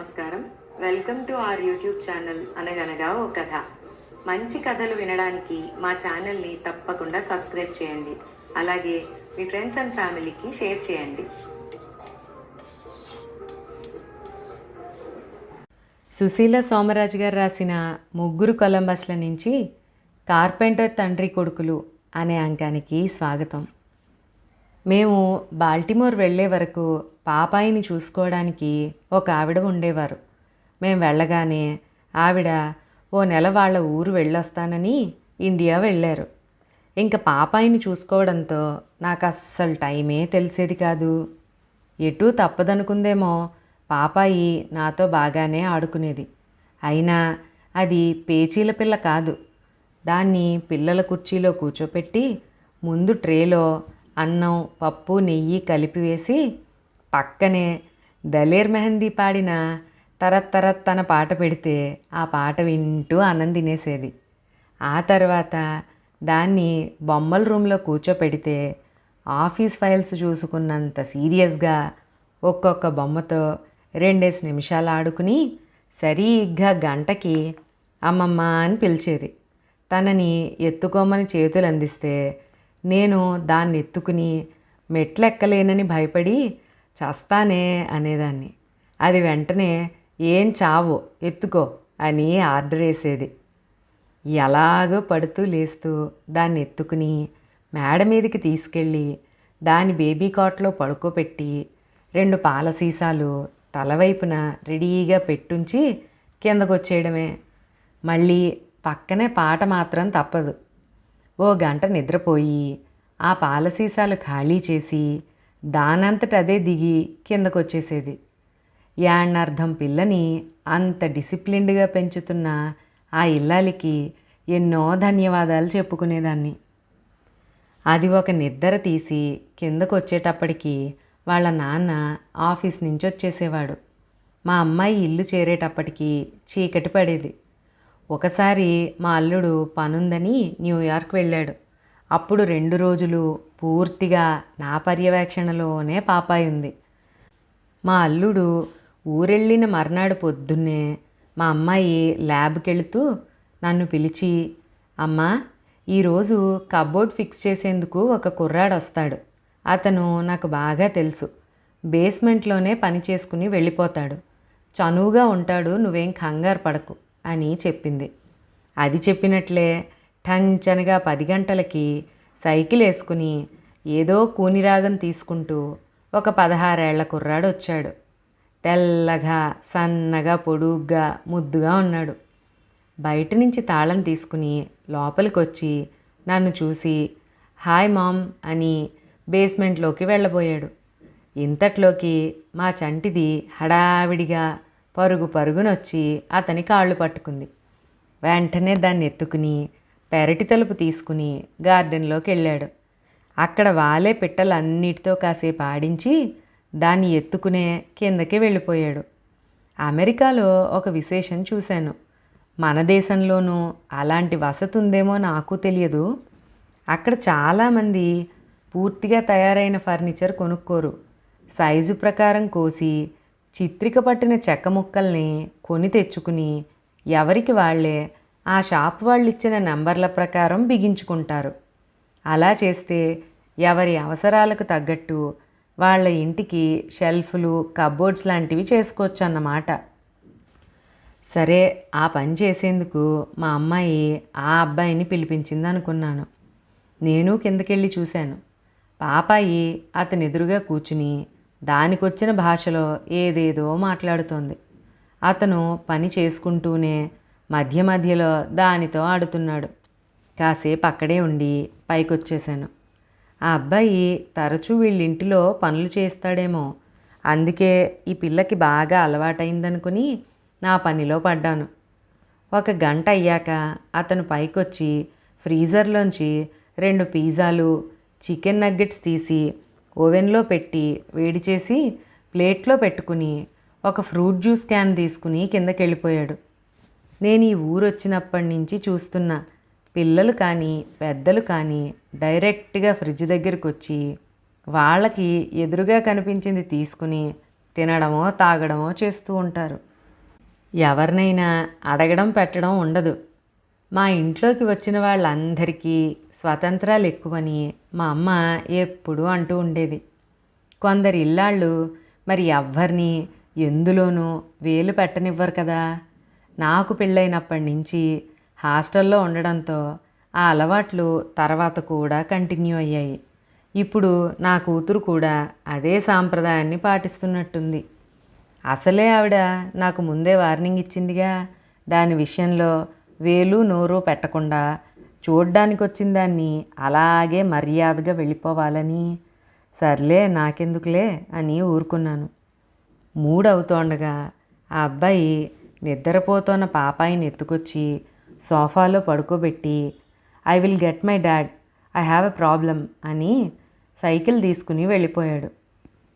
నమస్కారం. Welcome to our YouTube channel అనగనగా ఓ కథ. మంచి కథలు వినడానికి మా ఛానల్ని తప్పకుండా సబ్స్క్రైబ్ చేయండి. అలాగే మీ ఫ్రెండ్స్ అండ్ ఫ్యామిలీకి షేర్ చేయండి. సుశీల సోమరాజు గారు రాసిన ముగ్గురు కొలంబస్ల నుంచి కార్పెంటర్ తండ్రి కొడుకులు అనే అంకానికి స్వాగతం. మేము బాల్టిమోర్ వెళ్ళే వరకు పాపాయిని చూసుకోవడానికి ఒక ఆవిడ ఉండేవారు. మేము వెళ్ళగానే ఆవిడ ఓ నెల వాళ్ళ ఊరు వెళ్ళొస్తానని ఇండియా వెళ్ళారు. ఇంకా పాపాయిని చూసుకోవడంతో నాకు అస్సలు టైమే తెలిసేది కాదు. ఎటూ తప్పదనుకుందేమో పాపాయి నాతో బాగానే ఆడుకునేది. అయినా అది పేచీల పిల్ల కాదు. దాన్ని పిల్లల కుర్చీలో కూర్చోపెట్టి ముందు ట్రేలో అన్నం పప్పు నెయ్యి కలిపి వేసి పక్కనే దలేర్ మెహందీ పాడిన తరత్ తరత్ తన పాట పెడితే ఆ పాట వింటూ అన్నం తినేసేది. ఆ తర్వాత దాన్ని బొమ్మల రూమ్లో కూర్చోపెడితే ఆఫీస్ ఫైల్స్ చూసుకున్నంత సీరియస్గా ఒక్కొక్క బొమ్మతో రెండేసి నిమిషాలు ఆడుకుని సరిగ్గా గంటకి అమ్మమ్మ అని పిలిచేది. తనని ఎత్తుకోమని చేతులు అందిస్తే నేను దాన్ని ఎత్తుకుని మెట్లెక్కలేనని భయపడి చస్తానే అనేదాన్ని. అది వెంటనే ఏం చావు? ఎత్తుకో అని ఆర్డర్ వేసేది. ఎలాగో పడుతూ లేస్తూ దాన్ని ఎత్తుకుని మేడ మీదకి తీసుకెళ్ళి దాని బేబీ కాట్లో పడుకోబెట్టి రెండు పాల సీసాలు తలవైపున రెడీగా పెట్టుంచి కిందకొచ్చేయడమే. మళ్ళీ పక్కనే పాట మాత్రం తప్పదు. ఓ గంట నిద్రపోయి ఆ పాల సీసాలు ఖాళీ చేసి దానంతట అదే దిగి కిందకొచ్చేసేది. వచ్చేసేది పిల్లని అంత డిసిప్లిన్డ్గా పెంచుతున్న ఆ ఇల్లాలికి ఎన్నో ధన్యవాదాలు చెప్పుకునేదాన్ని. అది ఒక నిద్ర తీసి కిందకు వచ్చేటప్పటికి వాళ్ళ నాన్న ఆఫీస్ నుంచి వచ్చేసేవాడు మా అమ్మాయి ఇల్లు చేరేటప్పటికి చీకటి పడేది. ఒకసారి మా అల్లుడు పనుందని న్యూయార్క్ వెళ్ళాడు. అప్పుడు రెండు రోజులు పూర్తిగా నా పర్యవేక్షణలోనే పాపాయి ఉంది. మా అల్లుడు ఊరెళ్ళిన మర్నాడు పొద్దున్నే మా అమ్మాయి ల్యాబ్కి వెళుతూ నన్ను పిలిచి అమ్మా ఈరోజు కబోర్డ్ ఫిక్స్ చేసేందుకు ఒక కుర్రాడు వస్తాడు. అతను నాకు బాగా తెలుసు. బేస్మెంట్లోనే పని చేసుకుని వెళ్ళిపోతాడు. చనువుగా ఉంటాడు నువ్వేం కంగారు పడకు అని చెప్పింది. అది చెప్పినట్లే టంచనగా పది గంటలకి సైకిల్ వేసుకుని ఏదో కూనిరాగం తీసుకుంటూ ఒక పదహారేళ్ళ కుర్రాడు వచ్చాడు. తెల్లగా సన్నగా పొడుగ్గా ముద్దుగా ఉన్నాడు. బయట నుంచి తాళం తీసుకుని లోపలికొచ్చి నన్ను చూసి హాయ్ మామ్ అని బేస్మెంట్లోకి వెళ్ళబోయాడు. ఇంతట్లోకి మా చంటిది హడావిడిగా పరుగు పరుగునొచ్చి అతని కాళ్ళు పట్టుకుంది. వెంటనే దాన్ని ఎత్తుకుని పెరటి తలుపు తీసుకుని గార్డెన్లోకి వెళ్ళాడు. అక్కడ వాలే పిట్టలన్నిటితో కాసేపు ఆడించి దాన్ని ఎత్తుకునే కిందకి వెళ్ళిపోయాడు. అమెరికాలో ఒక విశేషం చూశాను. మన దేశంలోనూ అలాంటి వసతి ఉందేమో నాకు తెలియదు. అక్కడ చాలామంది పూర్తిగా తయారైన ఫర్నిచర్ కొనుక్కోరు. సైజు ప్రకారం కోసి చిత్రిక పట్టిన చెక్క ముక్కల్ని కొని తెచ్చుకుని ఎవరికి వాళ్ళే ఆ షాప్ వాళ్ళు ఇచ్చిన నంబర్ల ప్రకారం బిగించుకుంటారు. అలా చేస్తే ఎవరి అవసరాలకు తగ్గట్టు వాళ్ళ ఇంటికి షెల్ఫ్లు కబోర్డ్స్ లాంటివి చేసుకోవచ్చు అన్నమాట సరే ఆ పని చేసేందుకు మా అమ్మాయి ఆ అబ్బాయిని పిలిపించింది అనుకున్నాను నేను కిందకెళ్ళి చూశాను. పాపాయి అతని ఎదురుగా కూర్చుని దానికొచ్చిన భాషలో ఏదేదో మాట్లాడుతోంది. అతను పని చేసుకుంటూనే మధ్య మధ్యలో దానితో ఆడుతున్నాడు. కాసేపు అక్కడే ఉండి పైకొచ్చేశాను. ఆ అబ్బాయి తరచూ వీళ్ళింటిలో పనులు చేస్తాడేమో. అందుకే ఈ పిల్లకి బాగా అలవాటైందనుకుని నా పనిలో పడ్డాను. ఒక గంట అయ్యాక అతను పైకొచ్చి ఫ్రీజర్లోంచి రెండు పిజ్జాలు చికెన్ నగ్గెట్స్ తీసి ఓవెన్లో పెట్టి వేడి చేసి ప్లేట్లో పెట్టుకుని ఒక ఫ్రూట్ జ్యూస్ క్యాన్ తీసుకుని కిందకి వెళ్ళిపోయాడు నేను ఈ ఊరు వచ్చినప్పటి నుంచి చూస్తున్నా. పిల్లలు కానీ పెద్దలు కానీ డైరెక్ట్గా ఫ్రిడ్జ్ దగ్గరికి వచ్చి వాళ్ళకి ఎదురుగా కనిపించింది తీసుకుని తినడమో తాగడమో చేస్తూ ఉంటారు. ఎవరినైనా అడగడం పెట్టడం ఉండదు. మా ఇంట్లోకి వచ్చిన వాళ్ళందరికీ స్వతంత్రాలు ఎక్కువని మా అమ్మ ఎప్పుడూ అంటూ ఉండేది. కొందరు ఇల్లాళ్ళు మరి ఎవ్వరిని? ఎందులోనూ వేలు పెట్టనివ్వరు కదా? నాకు పెళ్ళైనప్పటి నుంచి హాస్టల్లో ఉండడంతో ఆ అలవాట్లు తర్వాత కూడా కంటిన్యూ అయ్యాయి. ఇప్పుడు నా కూతురు కూడా అదే సాంప్రదాయాన్ని పాటిస్తున్నట్టుంది. అసలే ఆవిడ నాకు ముందే వార్నింగ్ ఇచ్చిందిగా. దాని విషయంలో వేలు నోరు పెట్టకుండా చూడ్డానికి వచ్చిన దాన్ని అలాగే మర్యాదగా వెళ్ళిపోవాలని సర్లే నాకెందుకులే అని ఊరుకున్నాను. మూడవుతోండగా ఆ అబ్బాయి నిద్రపోతున్న పాపాయిని ఎత్తుకొచ్చి సోఫాలో పడుకోబెట్టి I will get my dad I have a problem అని సైకిల్ తీసుకుని వెళ్ళిపోయాడు.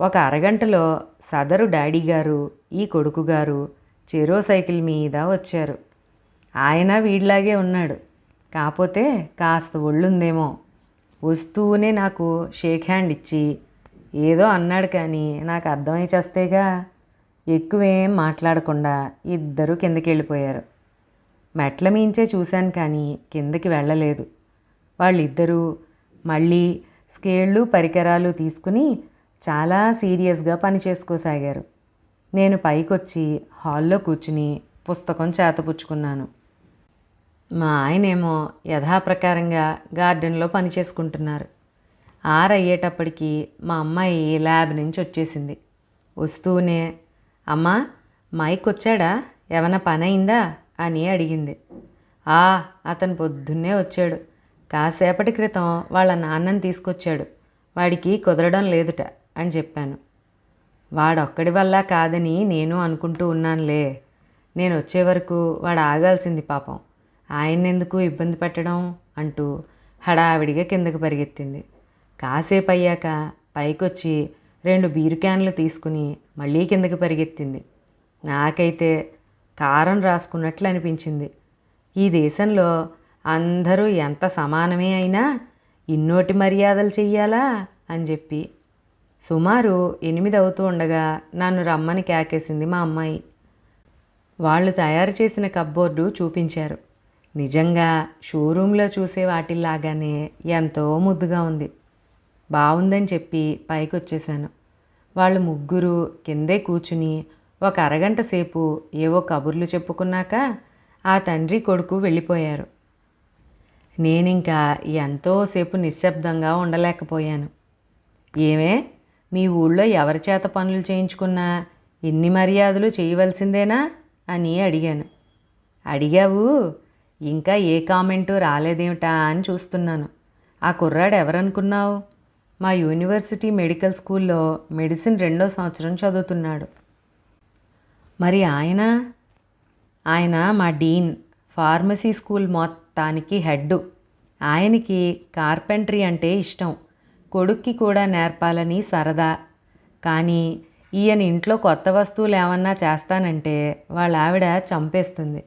ఒక అరగంటలో సదరు డాడీ గారు ఈ కొడుకు గారు చెరో సైకిల్ మీద వచ్చారు. ఆయన వీడిలాగే ఉన్నాడు. కాకపోతే కాస్త ఒళ్ళుందేమో. వస్తూనే నాకు షేక్ హ్యాండ్ ఇచ్చి ఏదో అన్నాడు కానీ నాకు అర్థమై చేస్తేగా ఎక్కువేం మాట్లాడకుండా ఇద్దరూ కిందకి వెళ్ళిపోయారు మెట్ల మీంచే చూశాను కానీ కిందకి వెళ్ళలేదు. వాళ్ళిద్దరూ మళ్ళీ స్కేళ్ళు పరికరాలు తీసుకుని చాలా సీరియస్గా పని చేసుకోసాగారు. నేను పైకొచ్చి హాల్లో కూర్చుని పుస్తకం చేతపుచ్చుకున్నాను. మా ఆయనేమో యథాప్రకారంగా గార్డెన్లో పని చేసుకుంటున్నారు. ఆరయ్యేటప్పటికి మా అమ్మాయి ల్యాబ్ నుంచి వచ్చేసింది. వస్తూనే అమ్మా మైక్ వచ్చాడా ఏమైనా పని అయిందా అని అడిగింది. ఆ అతను పొద్దున్నే వచ్చాడు. కాసేపటి క్రితం వాళ్ళ నాన్నని తీసుకొచ్చాడు. వాడికి కుదరడం లేదుట అని చెప్పాను. వాడొక్కడి వల్ల కాదని నేను అనుకుంటూ ఉన్నానులే. నేను వచ్చే వరకు వాడు ఆగాల్సింది పాపం. ఆయన్నెందుకు ఇబ్బంది పెట్టడం? అంటూ హడావిడిగా కిందకు పరిగెత్తింది. కాసేపు అయ్యాక పైకొచ్చి రెండు బీరు క్యాన్లు తీసుకుని మళ్ళీ కిందకి పరిగెత్తింది. నాకైతే కారం రాసుకున్నట్లు అనిపించింది. ఈ దేశంలో అందరూ ఎంత సమానమే అయినా ఇన్నోటి మర్యాదలు చెయ్యాలా? అని చెప్పి సుమారు ఎనిమిది అవుతూ ఉండగా నన్ను రమ్మని కేకేసింది మా అమ్మాయి. వాళ్ళు తయారు చేసిన కప్బోర్డు చూపించారు. నిజంగా షోరూంలో చూసే వాటిల్లాగానే ఎంతో ముద్దుగా ఉంది. బాగుందని చెప్పి పైకి వచ్చేసాను వాళ్ళు ముగ్గురు కిందే కూర్చుని ఒక అరగంట సేపు ఏవో కబుర్లు చెప్పుకున్నాక ఆ తండ్రి కొడుకు వెళ్ళిపోయారు. నేనింకా ఎంతోసేపు నిశ్శబ్దంగా ఉండలేకపోయాను. ఏమే మీ ఊళ్ళో ఎవరి చేత పనులు చేయించుకున్నా ఇన్ని మర్యాదలు చేయవలసిందేనా అని అడిగాను. అడిగావు ఇంకా ఏ కామెంటు రాలేదేమిటా అని చూస్తున్నాను. ఆ కుర్రాడు ఎవరనుకున్నావు? మా యూనివర్సిటీ మెడికల్ స్కూల్లో మెడిసిన్ రెండో సంవత్సరం చదువుతున్నాడు. మరి ఆయన? ఆయన మా డీన్ ఫార్మసీ స్కూల్ మొత్తానికి హెడ్ ఆయనకి కార్పెంటరీ అంటే ఇష్టం. కొడుక్కి కూడా నేర్పాలని సరదా. కానీ ఈయన ఇంట్లో కొత్త వస్తువులు ఏమన్నా చేస్తానంటే వాళ్ళ ఆవిడ చంపేస్తుంది.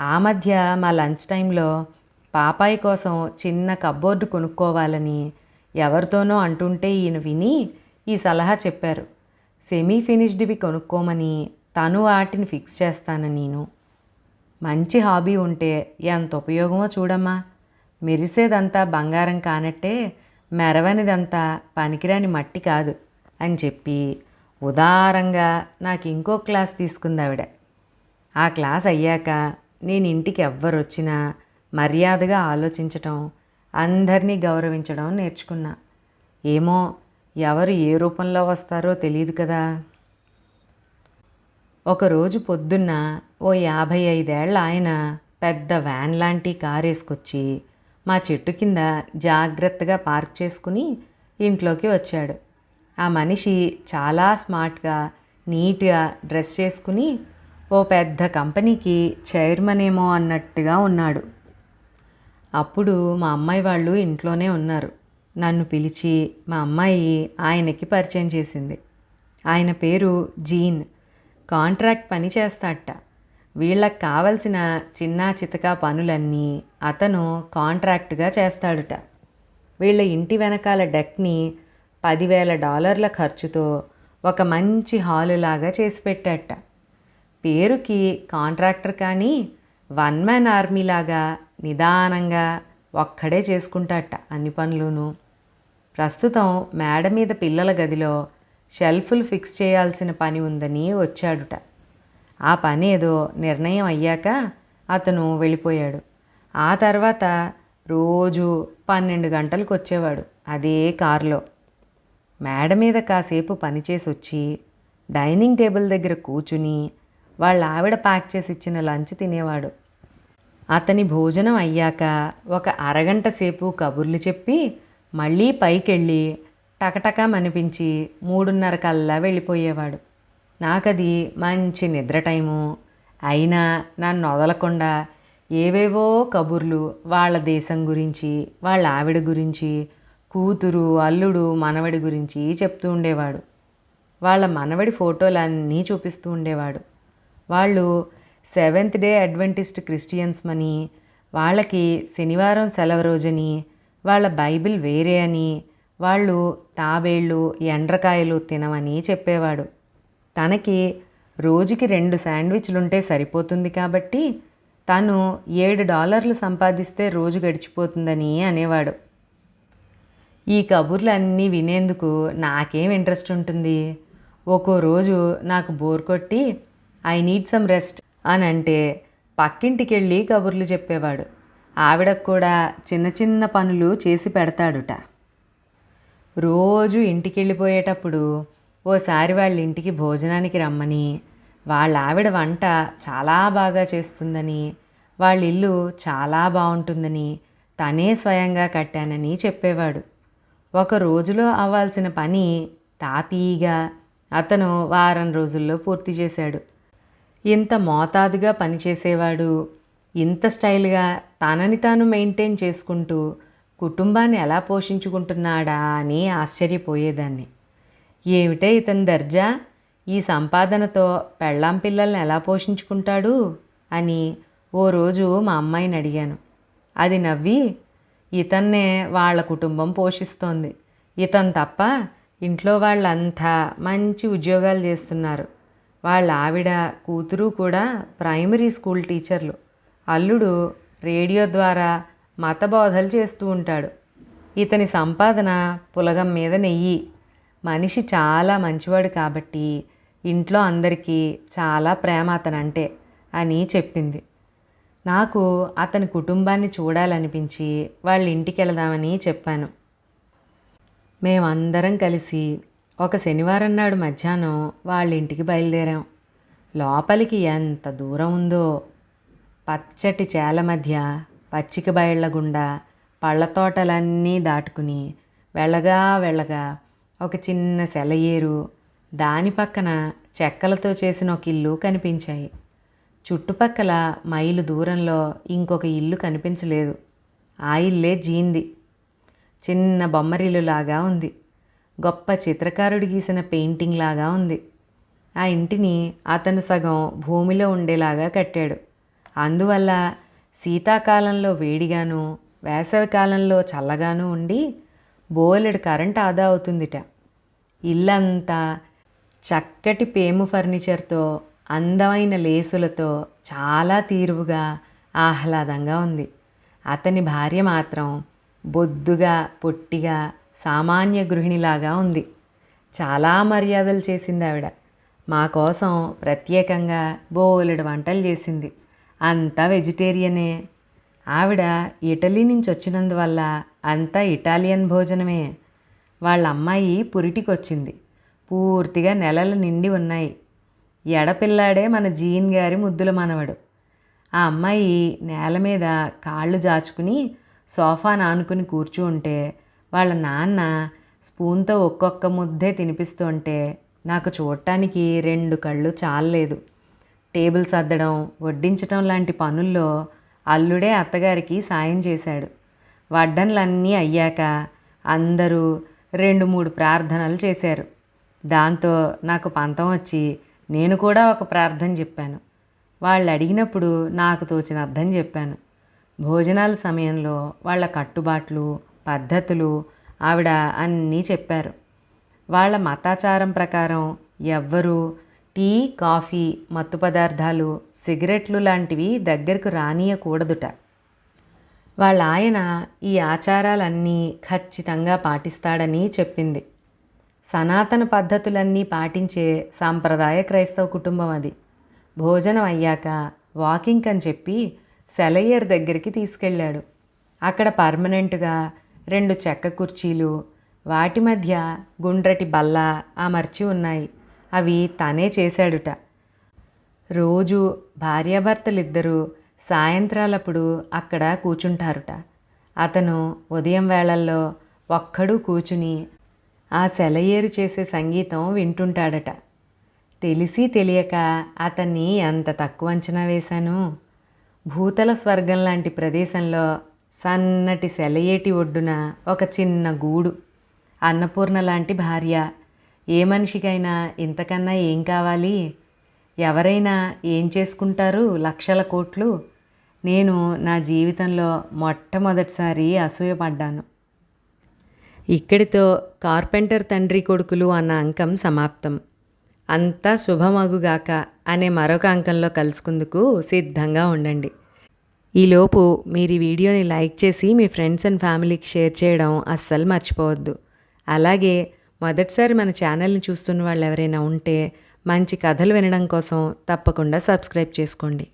ఆ మధ్య మా లంచ్ టైంలో పాపాయి కోసం చిన్న కబ్బోర్డు కొనుక్కోవాలని ఎవరితోనో అంటుంటే ఈయన విని ఈ సలహా చెప్పారు. సెమీ ఫినిష్డ్వి కొనుక్కోమని తను వాటిని ఫిక్స్ చేస్తాను నేను. మంచి హాబీ ఉంటే ఎంత ఉపయోగమో చూడమ్మా. మెరిసేదంతా బంగారం కానట్టే మెరవనిదంతా పనికిరాని మట్టి కాదు అని చెప్పి ఉదారంగా నాకు ఇంకో క్లాస్ తీసుకుంది ఆవిడ ఆ క్లాస్ అయ్యాక నేను ఇంటికి ఎవ్వరొచ్చినా మర్యాదగా ఆలోచించటం అందరినీ గౌరవించడం నేర్చుకున్నా. ఏమో ఎవరు ఏ రూపంలో వస్తారో తెలియదు కదా. ఒకరోజు పొద్దున్న ఓ యాభై ఐదేళ్ళ ఆయన పెద్ద వ్యాన్ లాంటి కార్ వేసుకొచ్చి మా చెట్టు కింద జాగ్రత్తగా పార్క్ చేసుకుని ఇంట్లోకి వచ్చాడు. ఆ మనిషి చాలా స్మార్ట్గా నీట్గా డ్రెస్ చేసుకుని ఓ పెద్ద కంపెనీకి చైర్మన్ ఏమో అన్నట్టుగా ఉన్నాడు. అప్పుడు మా అమ్మాయి వాళ్ళు ఇంట్లోనే ఉన్నారు. నన్ను పిలిచి మా అమ్మాయి ఆయనకి పరిచయం చేసింది. ఆయన పేరు జీన్. కాంట్రాక్ట్ పని చేస్తాడట వీళ్ళకి కావలసిన చిన్న చితక పనులన్నీ అతను కాంట్రాక్ట్గా చేస్తాడుట. వీళ్ళ ఇంటి వెనకాల డెక్ని పదివేల డాలర్ల ఖర్చుతో ఒక మంచి హాలు లాగా చేసి పెట్టాట. పేరుకి కాంట్రాక్టర్ కానీ వన్ మ్యాన్ ఆర్మీ లాగా నిదానంగా ఒక్కడే చేసుకుంటాట అన్ని పనులును. ప్రస్తుతం మేడ మీద పిల్లల గదిలో షెల్ఫ్లు ఫిక్స్ చేయాల్సిన పని ఉందని వచ్చాడుట. ఆ పని ఏదో నిర్ణయం అయ్యాక అతను వెళ్ళిపోయాడు. ఆ తర్వాత రోజు పన్నెండు గంటలకు వచ్చేవాడు అదే కారులో. మేడ మీద కాసేపు పనిచేసి వచ్చి డైనింగ్ టేబుల్ దగ్గర కూర్చుని వాళ్ళ ఆవిడ ప్యాక్ చేసి ఇచ్చిన లంచ్ తినేవాడు. అతని భోజనం అయ్యాక ఒక అరగంట సేపు కబుర్లు చెప్పి మళ్ళీ పైకెళ్ళి టకటకా మనిపించి మూడున్నర కల్లా వెళ్ళిపోయేవాడు. నాకది మంచి నిద్ర టైము. అయినా నన్ను వదలకుండా ఏవేవో కబుర్లు వాళ్ళ దేశం గురించి వాళ్ళ ఆవిడ గురించి కూతురు అల్లుడు మనవడి గురించి చెప్తూ ఉండేవాడు. వాళ్ళ మనవడి ఫోటోలన్నీ చూపిస్తూ ఉండేవాడు. వాళ్ళు సెవెంత్ డే అడ్వెంటిస్ట్ క్రిస్టియన్స్ అని వాళ్ళకి శనివారం సెలవు రోజని వాళ్ళ బైబిల్ వేరే అని వాళ్ళు తాబేళ్ళు ఎండ్రకాయలు తినమని చెప్పేవాడు. తనకి రోజుకి రెండు శాండ్విచ్లుంటే సరిపోతుంది కాబట్టి తను ఏడు డాలర్లు సంపాదిస్తే రోజు గడిచిపోతుందని అనేవాడు. ఈ కబుర్లన్నీ వినేందుకు నాకేం ఇంట్రెస్ట్ ఉంటుంది? ఒక్కో రోజు నాకు బోర్ కొట్టి ఐ నీడ్ సమ్ రెస్ట్. అని అంటే పక్కింటికి వెళ్ళి కబుర్లు చెప్పేవాడు. ఆవిడకు కూడా చిన్న చిన్న పనులు చేసి పెడతాడుట. రోజు ఇంటికి వెళ్ళిపోయేటప్పుడు ఓసారి వాళ్ళ ఇంటికి భోజనానికి రమ్మని వాళ్ళ ఆవిడ వంట చాలా బాగా చేస్తుందని వాళ్ళ ఇల్లు చాలా బాగుంటుందని తనే స్వయంగా కట్టానని చెప్పేవాడు. ఒక రోజులో అవ్వాల్సిన పని తాపీగా అతను వారం రోజుల్లో పూర్తి చేశాడు. ఇంత మోతాదుగా పనిచేసేవాడు ఇంత స్టైల్గా తనని తాను మెయింటైన్ చేసుకుంటూ కుటుంబాన్ని ఎలా పోషించుకుంటున్నాడా అని ఆశ్చర్యపోయేదాన్ని. ఏమిటే ఇతని దర్జా? ఈ సంపాదనతో పెళ్ళాం పిల్లల్ని ఎలా పోషించుకుంటాడు? అని ఓ రోజు మా అమ్మాయిని అడిగాను. అది నవ్వి ఇతన్నే వాళ్ళ కుటుంబం పోషిస్తోంది. ఇతను తప్ప ఇంట్లో వాళ్ళంతా మంచి ఉద్యోగాలు చేస్తున్నారు. వాళ్ళ ఆవిడ కూతురు కూడా ప్రైమరీ స్కూల్ టీచర్లు. అల్లుడు రేడియో ద్వారా మత బోధలు చేస్తూ ఉంటాడు. ఇతని సంపాదన పులగం మీద నెయ్యి. మనిషి చాలా మంచివాడు కాబట్టి ఇంట్లో అందరికీ చాలా ప్రేమ అతనంటే అని చెప్పింది. నాకు అతని కుటుంబాన్ని చూడాలనిపించి వాళ్ళ ఇంటికి వెళదామని చెప్పాను. మేమందరం కలిసి ఒక శనివారం నాడు మధ్యాహ్నం వాళ్ళ ఇంటికి బయలుదేరాం. లోపలికి ఎంత దూరం ఉందో. పచ్చటి చేల మధ్య పచ్చిక బయళ్ళ గుండా పళ్ళ తోటలన్నీ దాటుకుని వెళ్ళగా వెళ్ళగా ఒక చిన్న సెలయేరు దాని పక్కన చెక్కలతో చేసిన ఒక ఇల్లు కనిపించాయి. చుట్టుపక్కల మైలు దూరంలో ఇంకొక ఇల్లు కనిపించలేదు. ఆ ఇల్లే జీంది. చిన్న బొమ్మరిల్లులాగా ఉంది. గొప్ప చిత్రకారుడు గీసిన పెయింటింగ్ లాగా ఉంది. ఆ ఇంటిని అతను సగం భూమిలో ఉండేలాగా కట్టాడు. అందువల్ల శీతాకాలంలో వేడిగాను వేసవికాలంలో చల్లగాను ఉండి బోలెడు కరెంట్ ఆదా అవుతుందిట. ఇల్లంతా చక్కటి పేము ఫర్నిచర్తో అందమైన లేసులతో చాలా తీరువుగా ఆహ్లాదంగా ఉంది. అతని భార్య మాత్రం బొద్దుగా పొట్టిగా సామాన్య గృహిణిలాగా ఉంది. చాలా మర్యాదలు చేసింది ఆవిడ. మా కోసం ప్రత్యేకంగా బోలెడు వంటలు చేసింది. అంతా వెజిటేరియనే. ఆవిడ ఇటలీ నుంచి వచ్చినందువల్ల అంతా ఇటాలియన్ భోజనమే. వాళ్ళ అమ్మాయి పురిటికొచ్చింది. పూర్తిగా నెలలు నిండి ఉన్నాయి. ఎడపిల్లాడే మన జీన్ గారి ముద్దుల మనవడు. ఆ అమ్మాయి నేల మీద కాళ్ళు జాచుకుని సోఫా నానుకుని కూర్చుంటే వాళ్ళ నాన్న స్పూన్తో ఒక్కొక్క ముద్దే తినిపిస్తుంటే నాకు చూడటానికి రెండు కళ్ళు చాలలేదు. టేబుల్ సర్దడం వడ్డించడం లాంటి పనుల్లో అల్లుడే అత్తగారికి సాయం చేశాడు. వడ్డన్లన్నీ అయ్యాక అందరూ రెండు మూడు ప్రార్థనలు చేశారు. దాంతో నాకు పంతం వచ్చి నేను కూడా ఒక ప్రార్థన చెప్పాను. వాళ్ళు అడిగినప్పుడు నాకు తోచిన అర్థం చెప్పాను. భోజనాల సమయంలో వాళ్ళ కట్టుబాట్లు పద్ధతులు ఆవిడ అన్నీ చెప్పారు. వాళ్ళ మతాచారం ప్రకారం ఎవ్వరూ టీ కాఫీ మత్తు పదార్థాలు సిగరెట్లు లాంటివి దగ్గరకు రానియకూడదుట. వాళ్ళ ఆయన ఈ ఆచారాలన్నీ ఖచ్చితంగా పాటిస్తాడని చెప్పింది. సనాతన పద్ధతులన్నీ పాటించే సాంప్రదాయ క్రైస్తవ కుటుంబం అది. భోజనం అయ్యాక వాకింగ్ అని చెప్పి సెలయ్యర్ దగ్గరికి తీసుకెళ్ళాడు. అక్కడ పర్మనెంట్గా రెండు చెక్క కుర్చీలు వాటి మధ్య గుండ్రటి బల్ల అమర్చి ఉన్నాయి. అవి తనే చేశాడుట. రోజు భార్యాభర్తలిద్దరూ సాయంత్రాలప్పుడు అక్కడ కూర్చుంటారుట అతను ఉదయం వేళల్లో ఒక్కడూ కూర్చుని ఆ సెలయేరు చేసే సంగీతం వింటుంటాడట. తెలిసి తెలియక అతన్ని ఎంత తక్కువ అంచనా వేశాను? భూతల స్వర్గం లాంటి ప్రదేశంలో సన్నటి సెలయేటి ఒడ్డున ఒక చిన్న గూడు. అన్నపూర్ణ లాంటి భార్య. ఏ మనిషికైనా ఇంతకన్నా ఏం కావాలి? ఎవరైనా ఏం చేసుకుంటారు? లక్షల కోట్లు. నేను నా జీవితంలో మొట్టమొదటిసారి అసూయపడ్డాను ఇక్కడితో కార్పెంటర్ తండ్రి కొడుకులు అన్న అంకం సమాప్తం. అంతా శుభమగుగాక అనే మరొక అంకంలో కలుసుకుందుకు సిద్ధంగా ఉండండి. ఈలోపు మీరు ఈ వీడియోని లైక్ చేసి మీ ఫ్రెండ్స్ అండ్ ఫ్యామిలీకి షేర్ చేయడం అస్సలు మర్చిపోవద్దు. అలాగే మొదటిసారి మన ఛానల్ని చూస్తున్న వాళ్ళు ఎవరైనా ఉంటే మంచి కథలు వినడం కోసం తప్పకుండా సబ్స్క్రైబ్ చేసుకోండి.